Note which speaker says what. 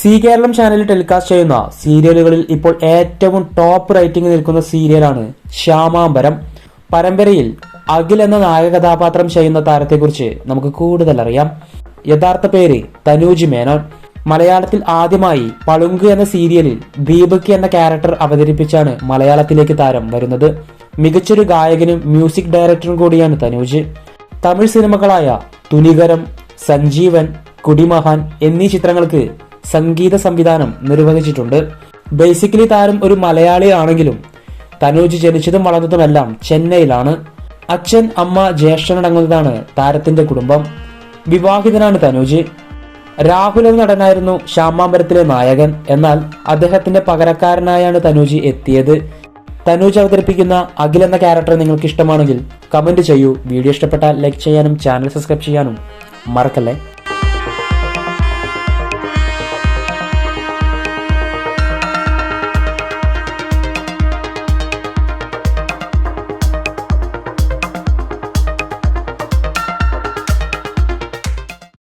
Speaker 1: C Keralam ചാനലിൽ telecast ചെയ്യുന്ന സീരിയലുകളിൽ ഇപ്പോൾ ഏറ്റവും ടോപ്പ് റേറ്റിംഗ് നിൽക്കുന്ന സീരിയലാണ് ശ്യാമാംബരം. പരമ്പരയിൽ അഖിൽ എന്ന നായക കഥാപാത്രം ചെയ്യുന്ന താരത്തെക്കുറിച്ച് നമുക്ക് കൂടുതൽ അറിയാം. യഥാർത്ഥ പേര് തനൂജ് മേനോൻ. മലയാളത്തിൽ ആദ്യമായി പളുങ്ക് എന്ന സീരിയലിൽ ദീപക് എന്ന ക്യാരക്ടർ അവതരിപ്പിച്ചാണ് മലയാളത്തിലേക്ക് താരം വരുന്നത്. മികച്ചൊരു ഗായകനും മ്യൂസിക് ഡയറക്ടറും കൂടിയാണ് തനൂജ്. തമിഴ് സിനിമകളായ തുനികരം സഞ്ജീവൻ കുടിമഹാൻ എന്നീ ചിത്രങ്ങൾക്ക് സംഗീത സംവിധാനം നിർവഹിച്ചിട്ടുണ്ട്. ബേസിക്കലി താരം ഒരു മലയാളി ആണെങ്കിലും തനൂജ് ജനിച്ചതും വളർന്നതുമെല്ലാം ചെന്നൈയിലാണ്. അച്ഛൻ അമ്മ ജ്യേഷ്ഠനടങ്ങുന്നതാണ് താരത്തിന്റെ കുടുംബം. വിവാഹിതനാണ് തനൂജ്. രാഹുൽ എന്ന നടനായിരുന്നു ശ്യാമാമ്പരത്തിലെ നായകൻ. എന്നാൽ അദ്ദേഹത്തിന്റെ പകരക്കാരനായാണ് തനൂജ് എത്തിയത്. തനൂജ് അവതരിപ്പിക്കുന്ന അഖിൽ എന്ന ക്യാരക്ടർ നിങ്ങൾക്ക് ഇഷ്ടമാണെങ്കിൽ കമന്റ് ചെയ്യൂ. വീഡിയോ ഇഷ്ടപ്പെട്ടാൽ ലൈക്ക് ചെയ്യാനും ചാനൽ സബ്സ്ക്രൈബ് ചെയ്യാനും മറക്കല്ലേ?